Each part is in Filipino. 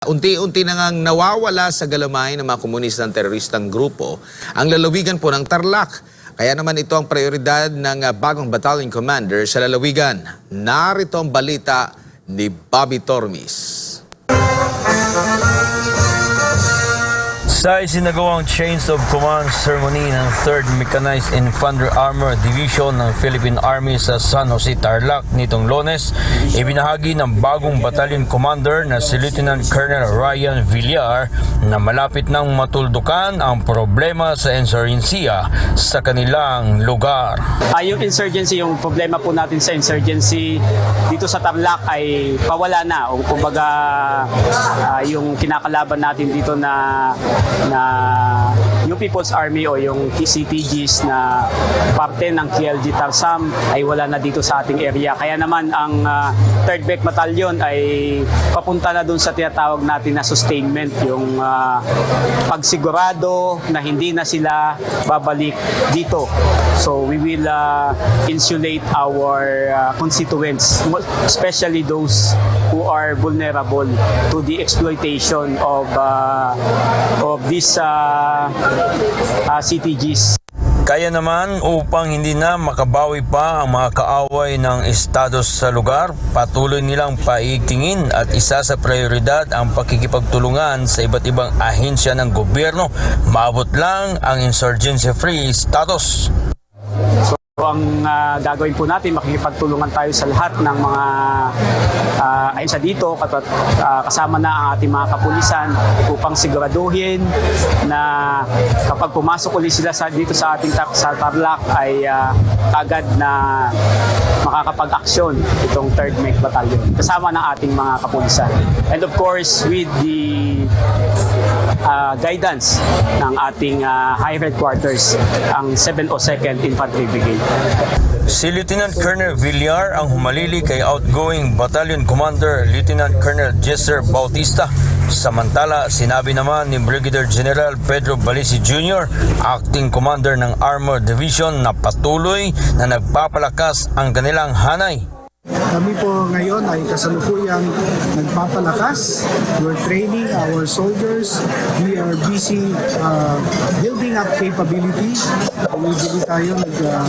Unti-unti na ngang nawawala sa galamay ng mga komunistang teroristang grupo ang lalawigan po ng Tarlac. Kaya naman ito ang prioridad ng ah, bagong battalion commander sa lalawigan. Narito ang balita ni Bobby Tormis. Sa isinagawang Chains of Command Ceremony ng 3rd Mechanized Infantry Armor Division ng Philippine Army sa San Jose Tarlac nitong Lones, ibinahagi ng bagong battalion commander na si Lieutenant Colonel Ryan Villar na malapit nang matuldukan ang problema sa insurgencia sa kanilang lugar. Ah, yung insurgency, yung problema po natin sa insurgency dito sa Tarlac ay pawala na. O kumbaga, ah, yung kinakalaban natin dito na na yung People's Army o yung CTGs na parte ng KLG Tarsam ay wala na dito sa ating area. Kaya naman ang ah, 3rd Beck Battalion ay papunta na dun sa tinatawag natin na sustainment, yung ah, pagsigurado na hindi na sila babalik dito. So we will uh, insulate our uh, constituents, especially those who are vulnerable to the exploitation of uh, of these uh, uh, CTGs. Kaya naman upang hindi na makabawi pa ang mga kaaway ng estados sa lugar, patuloy nilang paigtingin at isa sa prioridad ang pakikipagtulungan sa iba't ibang ahensya ng gobyerno, maabot lang ang insurgency-free status. So ang uh, gagawin po natin, makikipagtulungan tayo sa lahat ng mga uh, ahensya dito, katat, uh, kasama na ang ating mga kapulisan upang siguraduhin na kapag pumasok ulit sila sa, dito sa ating sa Tarlac ay uh, agad na makakapag-aksyon itong 3rd Mech Battalion kasama ng ating mga kapulisan. And of course, with the uh, guidance ng ating uh, high headquarters, ang 702nd Infantry Brigade. Si Lieutenant Colonel Villar ang humalili kay outgoing Battalion Commander Lieutenant Colonel Jesser Bautista. Samantala, sinabi naman ni Brigadier General Pedro Balisi Jr., acting commander ng Armor Division na patuloy na nagpapalakas ang kanilang hanay. Kami po ngayon ay kasalukuyang nagpapalakas. We're training our soldiers. We are busy uh, building up capability. Bumibili tayo, nag, uh,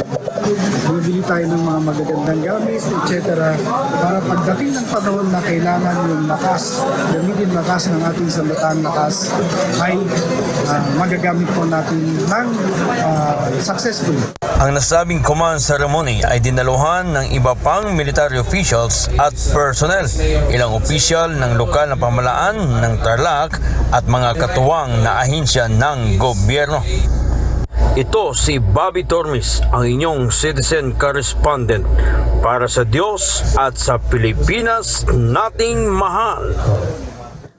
bumibili tayo ng mga magagandang gamit, etc. Para pagdating ng panahon na kailangan yung lakas, gamitin lakas ng ating sambataan lakas, ay uh, magagamit po natin ng uh, successfully. Ang nasabing command ceremony ay dinaluhan ng iba pang military officials at personnel, ilang opisyal ng lokal na pamalaan ng Tarlac at mga katuwang na ahensya ng gobyerno. Ito si Bobby Tormis, ang inyong citizen correspondent para sa Diyos at sa Pilipinas nating mahal.